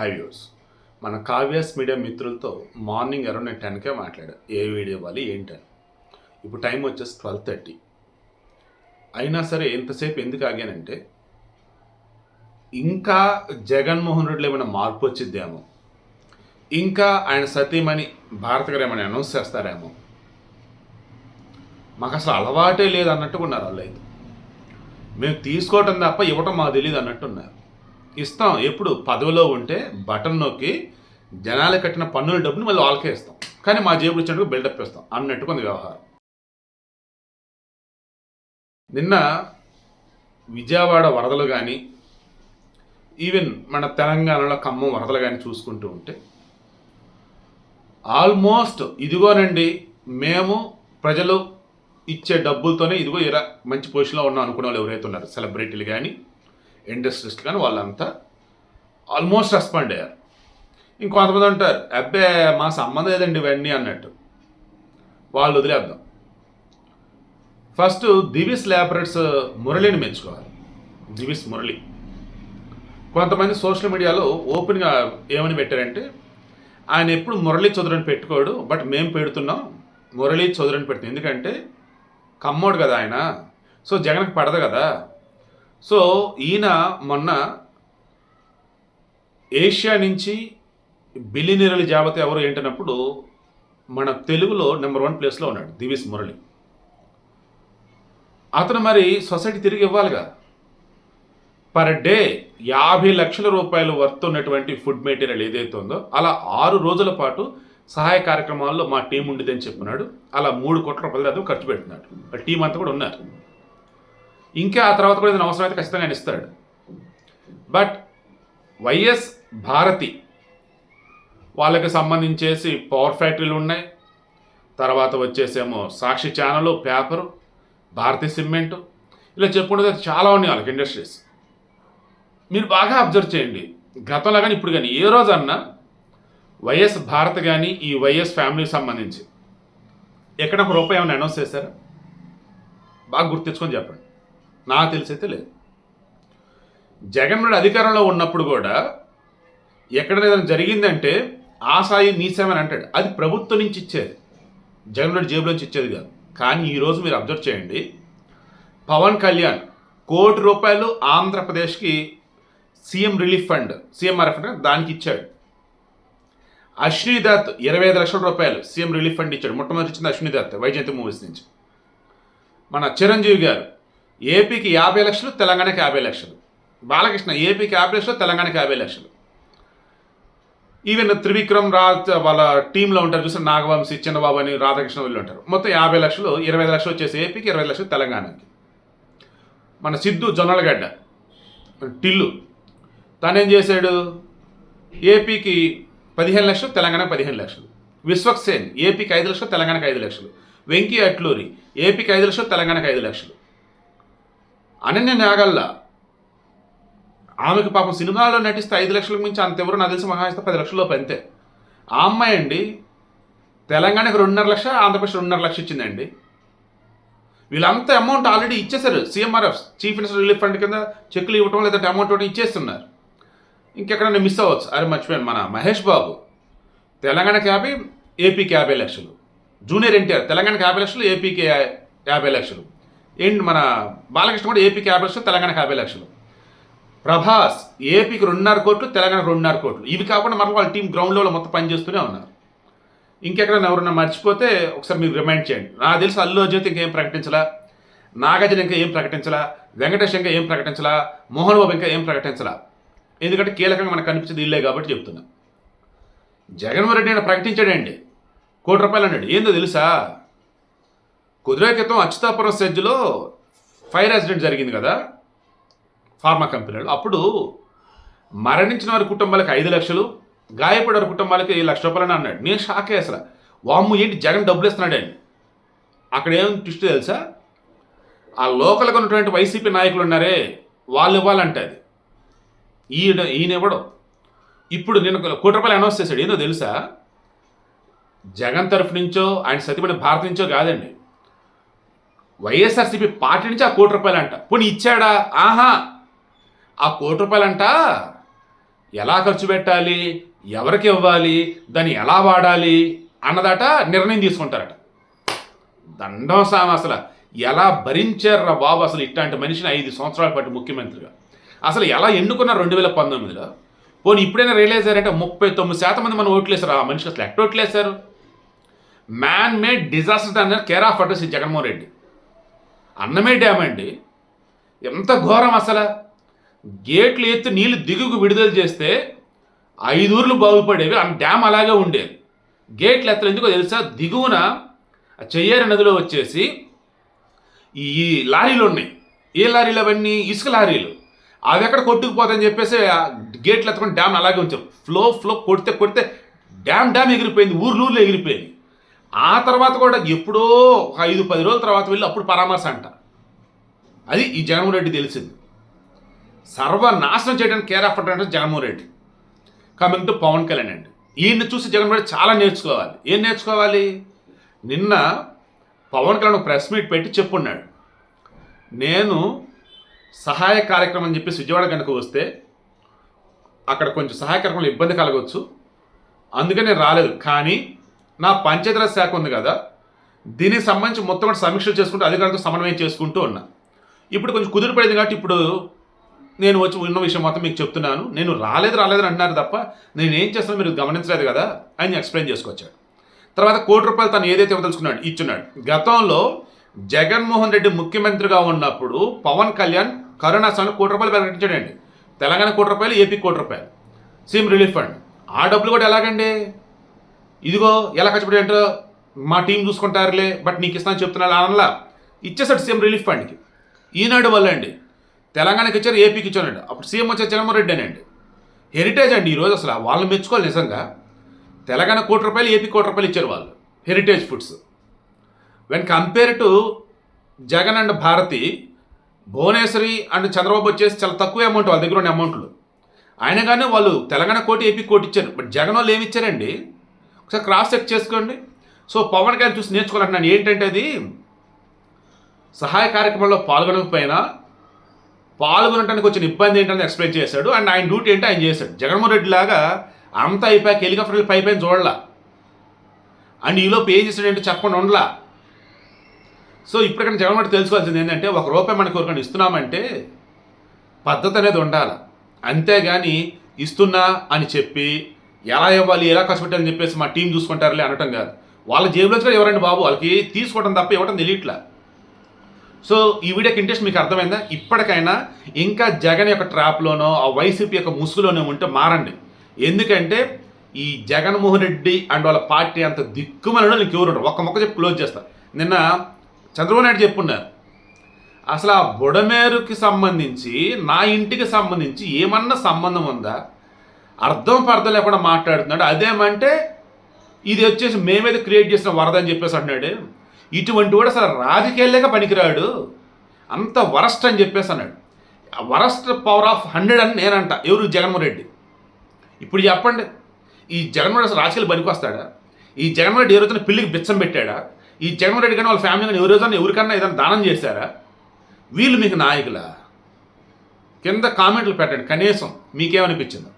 High views మన Kavya's media మిత్రులతో morning around నేను టెన్కే మాట్లాడాను ఏ వీడియో ఇవ్వాలి ఏంటని ఇప్పుడు టైం వచ్చేసి ట్వెల్వ్ థర్టీ. అయినా సరే ఎంతసేపు ఎందుకు ఆగానంటే ఇంకా జగన్మోహన్ రెడ్డిలో ఏమైనా మార్పు వచ్చిద్దేమో ఇంకా ఆయన సతీమణి భారత గారు ఏమైనా అనౌన్స్ చేస్తారేమో మాకు అసలు అలవాటే లేదు అన్నట్టుగా ఉన్నారు వాళ్ళు అయితే మేము తీసుకోవటం తప్ప ఇవ్వటం మాకు తెలియదు అన్నట్టున్నారు. ఇస్తాం. ఎప్పుడు? పదవిలో ఉంటే బటన్ నొక్కి జనాలు కట్టిన పన్నుల డబ్బుని మళ్ళీ వాళ్ళకే ఇస్తాం. కానీ మా జేబులు ఇచ్చినట్టు బిల్డప్ ఇస్తాం. అన్నట్టుగా ఉంది వ్యవహారం. నిన్న విజయవాడ వరదలు కానీ ఈవెన్ మన తెలంగాణలో ఖమ్మం వరదలు కానీ చూసుకుంటూ ఉంటే ఆల్మోస్ట్ ఇదిగోనండి మేము ప్రజలు ఇచ్చే డబ్బులతోనే ఇదిగో ఇలా మంచి పొజిషన్లో ఉన్నాం అనుకునే వాళ్ళు ఎవరైతే ఉన్నారు సెలబ్రిటీలు కానీ ఇండస్ట్రిస్ట్ కానీ వాళ్ళంతా ఆల్మోస్ట్ రెస్పాండ్ అయ్యారు. ఇంకొంతమంది ఉంటారు అబ్బే మా సంబంధం లేదండి ఇవన్నీ అన్నట్టు. వాళ్ళు వదిలేద్దాం. ఫస్ట్ దివిస్ ల్యాబరేట్స్ మురళిని మెచ్చుకోవాలి. దివిస్ మురళి. కొంతమంది సోషల్ మీడియాలో ఓపెన్గా ఏమని పెట్టారంటే ఆయన ఎప్పుడు మురళి చౌదరిని పెట్టుకోడు బట్ మేము పెడుతున్నాం మురళి చౌదరిని పెడుతుంది ఎందుకంటే కమ్మోడు కదా ఆయన. సో జగన్కి పడదు కదా. సో ఈయన మొన్న ఏషియా నుంచి బిలినీరల జాబితా ఎవరు ఏంటన్నప్పుడు మన తెలుగులో నెంబర్ వన్ ప్లేస్లో ఉన్నాడు దివిస్ మురళి. అతను మరి సొసైటీ తిరిగి ఇవ్వాలిగా. పర్ డే యాభై లక్షల రూపాయలు వర్త్ ఉన్నటువంటి ఫుడ్ మెటీరియల్ ఏదైతే ఉందో అలా ఆరు రోజుల పాటు సహాయ కార్యక్రమాల్లో మా టీం ఉండిదని చెప్పినాడు అలా మూడు కోట్ల రూపాయలు దాకా ఖర్చు పెడుతున్నాడు. టీం అంతా కూడా ఉన్నారు. ఇంకా ఆ తర్వాత కూడా ఏదైనా అవసరమైతే ఖచ్చితంగా ఆయన ఇస్తాడు. బట్ వైఎస్ భారతి వాళ్ళకి సంబంధించేసి పవర్ ఫ్యాక్టరీలు ఉన్నాయి. తర్వాత వచ్చేసేమో Sakshi channel paper Bharathi cement ఇలా చెప్పుకుంటే చాలా ఉన్నాయి వాళ్ళకి ఇండస్ట్రీస్ మీరు బాగా అబ్జర్వ్ చేయండి. గతంలో కానీ ఇప్పుడు కానీ ఏ రోజన్నా వైఎస్ భారత్ కానీ ఈ వైఎస్ ఫ్యామిలీకి సంబంధించి ఎక్కడ ఒక రూపాయి ఏమైనా అనౌన్స్ చేశారా? బాగా గుర్తించుకొని చెప్పండి. నాకు తెలిసైతే లేదు. జగన్ అధికారంలో ఉన్నప్పుడు కూడా ఎక్కడ ఏదైనా జరిగిందంటే ఆ సాయి మీ అని అంటాడు. అది ప్రభుత్వం నుంచి ఇచ్చేది. జగన్ జేబులోంచి ఇచ్చేది కాదు. కానీ ఈరోజు మీరు అబ్జర్వ్ చేయండి. పవన్ కళ్యాణ్ కోటి రూపాయలు ఆంధ్రప్రదేశ్కి CM relief fund CMRF fund దానికి ఇచ్చాడు. అశ్విని దత్ ఇరవై ఐదు లక్షల రూపాయలు సీఎం రిలీఫ్ ఫండ్ ఇచ్చాడు. మొట్టమొదటి ఇచ్చింది అశ్విని దత్ వైజయంతి మూవీస్ నుంచి. మన చిరంజీవి గారు ఏపీకి యాభై లక్షలు తెలంగాణకి యాభై లక్షలు. బాలకృష్ణ ఏపీకి యాభై లక్షలు తెలంగాణకి యాభై లక్షలు. ఈవెన్ త్రివిక్రమ్ రాజ్ వాళ్ళ టీంలో ఉంటారు చూసిన నాగవంశీ చిన్నబాబు అని రాధాకృష్ణ వీళ్ళు ఉంటారు. మొత్తం యాభై లక్షలు ఇరవై ఐదు లక్షలు వచ్చేసి ఏపీకి ఇరవై లక్షలు తెలంగాణకి. మన సిద్ధు జొన్నలగడ్డ టిల్లు తనేం చేశాడు? ఏపీకి పదిహేను లక్షలు తెలంగాణకి పదిహేను లక్షలు. విశ్వక్ సేన్ ఏపీకి ఐదు లక్షలు తెలంగాణకి ఐదు లక్షలు. వెంకీ అట్లూరి ఏపీకి ఐదు లక్షలు తెలంగాణకి ఐదు లక్షలు. అనన్య నాగల్లా. ఆమెకు పాపం సినిమాలో నటిస్తే ఐదు లక్షలకు మించి అంతెవరు నాకు తెలిసి మహాయిస్తే ఇస్తే పది లక్షల్లోపు అంతే. ఆ అమ్మాయి అండి తెలంగాణకి రెండున్నర లక్ష ఆంధ్రప్రదేశ్ రెండున్నర లక్ష ఇచ్చిందండి. వీళ్ళంతా అమౌంట్ ఆల్రెడీ ఇచ్చేసారు CMRF chief minister relief fund కింద చెక్కులు ఇవ్వటం లేదంటే అమౌంట్ ఇవ్వడం ఇచ్చేస్తున్నారు. ఇంకెక్కడైనా మిస్ అవ్వచ్చు. అరే మర్చిపోయాను మన మహేష్ బాబు. తెలంగాణకి యాభై ఏపీకి యాభై లక్షలు. జూనియర్ ఎన్టీఆర్ తెలంగాణకి యాభై లక్షలు ఏపీకి యాభై లక్షలు. ఏంటి మన బాలకృష్ణ కూడా ఏపీకి యాభై లక్షలు తెలంగాణకి యాభై లక్షలు. ప్రభాస్ ఏపీకి రెండున్నర కోట్లు తెలంగాణకు రెండున్నర కోట్లు. ఇవి కాకుండా మరలా వాళ్ళ టీం గ్రౌండ్ లెవెల్ మొత్తం పనిచేస్తూనే ఉన్నారు. ఇంకెక్కడైనా ఎవరన్నా మర్చిపోతే ఒకసారి మీరు రిమైండ్ చేయండి. నాకు తెలిసి అల్లు అర్జున్ ఇంకేం ప్రకటించలా నాగార్జున ఇంకా ఏం ప్రకటించలా వెంకటేష్ ఇంకా ఏం ప్రకటించలా మోహన్ బాబు ఇంకా ఏం ప్రకటించలా. ఎందుకంటే కీలకంగా మనకు కనిపించేది ఇల్లే కాబట్టి చెప్తున్నా. జగన్మోహన్ రెడ్డి ఆయన ప్రకటించాడండి. కోటి రూపాయలు అన్నాడు. ఏందో తెలుసా? కుదిరే క్రితం అచ్యుతాపురం సెజ్లో ఫైర్ యాక్సిడెంట్ జరిగింది కదా ఫార్మా కంపెనీలో. అప్పుడు మరణించిన వారి కుటుంబాలకు ఐదు లక్షలు గాయపడిన కుటుంబాలకి లక్ష రూపాయలని అన్నాడు. నేను షాకే అసలు. వామ్ము ఏంటి జగన్ డబ్బులు ఇస్తున్నాడు అండి అక్కడ ఏం ట్విస్ట్ తెలుసా? ఆ లోకల్గా ఉన్నటువంటి వైసీపీ నాయకులు ఉన్నారే వాళ్ళు ఇవ్వాలంటే అది. ఈయన ఈయన ఇవ్వడం ఇప్పుడు నేను ఒక కోటి రూపాయలు అనౌన్స్ చేశాడు. ఏందో తెలుసా? జగన్ తరఫు నుంచో ఆయన సతీమణి భారత నుంచో కాదండి. వైఎస్ఆర్సీపీ పార్టీ నుంచి ఆ కోటి రూపాయలు అంట పోనీ ఇచ్చాడా? ఆహా. ఆ కోటి రూపాయలంట. ఎలా ఖర్చు పెట్టాలి? ఎవరికి ఇవ్వాలి? దాన్ని ఎలా వాడాలి? అన్నదాట నిర్ణయం తీసుకుంటారట. దండం సామ అసలు. ఎలా భరించారా బాబు అసలు ఇట్లాంటి మనిషిని ఐదు సంవత్సరాల పాటు ముఖ్యమంత్రిగా? అసలు ఎలా ఎన్నుకున్నారు రెండు వేల పంతొమ్మిదిలో? పోనీ ఇప్పుడైనా రియలైజ్ అయ్యారంటే ముప్పై తొమ్మిది శాతం మంది మనం ఓట్లేసారు. ఆ మనిషికి అసలు ఎట్ట ఓట్లేసారు? మ్యాన్ మేడ్ డిజాస్టర్ అన్నారు care of address Jaganmohan Reddy. అన్నమే డ్యామ్ అండి ఎంత ఘోరం అసలు? గేట్లు ఎత్తి నీళ్ళు దిగుకు విడుదల చేస్తే ఐదూర్లు బాగుపడేవి. ఆ డ్యామ్ అలాగే ఉండేది. గేట్లు ఎత్తలు ఎందుకో తెలుసా? దిగువన ఆ నదిలో వచ్చేసి ఈ లారీలు ఉన్నాయి. ఏ లారీలు అవన్నీ? ఇసుక లారీలు. అవి ఎక్కడ కొట్టుకుపోతాయని చెప్పేసి గేట్లు ఎత్తుకొని డ్యామ్ అలాగే ఉంచారు ఫ్లో ఫ్లో కొడితే కొడితే డ్యామ్ డ్యామ్ ఎగిరిపోయింది. ఊర్లు ఊర్లు ఎగిరిపోయింది ఆ తర్వాత కూడా ఎప్పుడో ఒక ఐదు పది రోజుల తర్వాత వెళ్ళి అప్పుడు పరామర్శ అంట. అది ఈ జగన్మోహన్ రెడ్డి తెలిసింది. సర్వనాశనం చేయడానికి కేర్ ఆఫ్ అంటే జగన్మోహన్ రెడ్డి కమింగ్ టు పవన్ కళ్యాణ్ అండి. ఈయన్ని చూసి జగన్మోహన్ రెడ్డి చాలా నేర్చుకోవాలి. ఏం నేర్చుకోవాలి? నిన్న పవన్ కళ్యాణ్ ప్రెస్ మీట్ పెట్టి చెప్పున్నాడు. నేను సహాయ కార్యక్రమం అని చెప్పేసి విజయవాడ కనుక వస్తే అక్కడ కొంచెం సహాయ కార్యక్రమంలో ఇబ్బంది కలగవచ్చు అందుకే నేను రాలేదు. కానీ నా పంచాయతీరాజ్ శాఖ ఉంది కదా దీనికి సంబంధించి మొత్తం కూడా సమీక్షలు చేసుకుంటూ అధికారులతో సమన్వయం చేసుకుంటూ ఉన్నా. ఇప్పుడు కొంచెం కుదిరిపడింది కాబట్టి ఇప్పుడు నేను వచ్చి ఉన్న విషయం మొత్తం మీకు చెప్తున్నాను. నేను రాలేదు రాలేదు అంటున్నారు తప్ప నేను ఏం చేస్తానో మీరు గమనించలేదు కదా అని ఎక్స్ప్లెయిన్ చేసుకొచ్చాడు. తర్వాత కోటి రూపాయలు తను ఏదైతే ఇవ్వదలుచుకున్నాడు ఇచ్చున్నాడు. గతంలో జగన్మోహన్ రెడ్డి ముఖ్యమంత్రిగా ఉన్నప్పుడు పవన్ కళ్యాణ్ కరోనా సమయంలో కోటి రూపాయలు ప్రకటించాడండి తెలంగాణ కోటి రూపాయలు ఏపీ కోటి రూపాయలు. CM relief fund. ఆ డబ్బులు కూడా ఎలాగండి? ఇదిగో ఎలా ఖర్చు మా టీం చూసుకుంటారులే బట్ నీకు ఇస్తాను చెప్తున్నాను అనలా? ఇచ్చేసాడు సీఎం రిలీఫ్ ఫండ్కి. ఈనాడు వల్ల అండి తెలంగాణకి ఇచ్చారు ఏపీకి ఇచ్చానండి అప్పుడు సీఎం వచ్చే జగన్మోహన్ రెడ్డి అండి హెరిటేజ్ అండి ఈరోజు అసలు వాళ్ళని మెచ్చుకోవాలి నిజంగా. తెలంగాణ కోటి రూపాయలు ఏపీ కోటి రూపాయలు ఇచ్చారు వాళ్ళు Heritage Foods. When compare to Jagan and Bharathi Bhuvaneswari and Chandrababu వచ్చేసి చాలా తక్కువ అమౌంట్ వాళ్ళ దగ్గర ఉన్న అమౌంట్లు అయినా కానీ వాళ్ళు తెలంగాణ కోటి ఏపీ కోటి ఇచ్చారు. బట్ జగన్ వాళ్ళు ఏమి ఇచ్చారండి? ఒకసారి క్రాస్ చెక్ చేసుకోండి. సో పవన్ కళ్యాణ్ చూసి నేర్చుకోవాలంటున్నాను. ఏంటంటే అది? సహాయ కార్యక్రమంలో పాల్గొనకపోయినా పాల్గొనడానికి వచ్చిన ఇబ్బంది ఏంటని ఎక్స్ప్లెయిన్ చేశాడు. అండ్ ఆయన డ్యూటీ ఏంటో ఆయన చేశాడు. జగన్మోహన్ రెడ్డి లాగా అంతా అయిపోయాక హెలికాప్టర్లు పై పైన చూడలా. అండ్ ఈలోపు ఏం చేశాడంటే చెప్పకుండా ఉండలా. సో ఇప్పటికైనా జగన్మోహన్ రెడ్డి తెలుసుకోవాల్సింది ఏంటంటే ఒక రూపాయి మనకు ఎవరికైనా ఇస్తున్నామంటే పద్ధతి అనేది ఉండాలి. అంతేగాని ఇస్తున్నా అని చెప్పి ఎలా ఇవ్వాలి ఎలా ఖర్చు పెట్టాలని చెప్పేసి మా టీం చూసుకుంటారులే అనటం కాదు. వాళ్ళ జేబులో కూడా ఎవరండి బాబు? వాళ్ళకి తీసుకోవడం తప్ప ఇవ్వడం తెలియట్లా. సో ఈ వీడియోకి ఇంట్రెస్ట్ మీకు అర్థమైందా? ఇప్పటికైనా ఇంకా జగన్ యొక్క ట్రాప్లోనో ఆ వైసీపీ యొక్క ముసుగులోనో ఉంటే మారండి. ఎందుకంటే ఈ జగన్మోహన్ రెడ్డి అండ్ వాళ్ళ పార్టీ అంత దిక్కుమనలో నీకు ఎవరు ఒక్క మొక్క చెప్పి క్లోజ్ చేస్తా. నిన్న చంద్రబాబు నాయుడు చెప్పున్నారు. అసలు ఆ బుడమేరుకి సంబంధించి నా ఇంటికి సంబంధించి ఏమన్నా సంబంధం ఉందా? అర్థం పర్థం లేకుండా మాట్లాడుతున్నాడు. అదేమంటే ఇది వచ్చేసి మేమేదో క్రియేట్ చేసిన వరద అని చెప్పేసి అన్నాడు ఇటువంటి కూడా అసలు రాజకీయాలేక పనికిరాడు. అంత వరస్ట్ అని చెప్పేసి అన్నాడు. వరస్ట్ పవర్ ఆఫ్ హండ్రెడ్ అని నేనంట. ఎవరు? జగన్మోహన్ రెడ్డి. ఇప్పుడు చెప్పండి ఈ జగన్మోహన్ అసలు రాజకీయాలు పనికి వస్తాడా ఈ జగన్మోహన్ రెడ్డి ఏ రోజున పిల్లికి బిచ్చం పెట్టాడా? ఈ జగన్మోహన్ రెడ్డి కానీ వాళ్ళ ఫ్యామిలీ కానీ ఎవరి రోజున ఎవరికన్నా ఏదైనా దానం చేశారా? వీళ్ళు మీకు నాయకులా? కింద కామెంట్లు పెట్టండి. కనీసం మీకేమనిపించింది?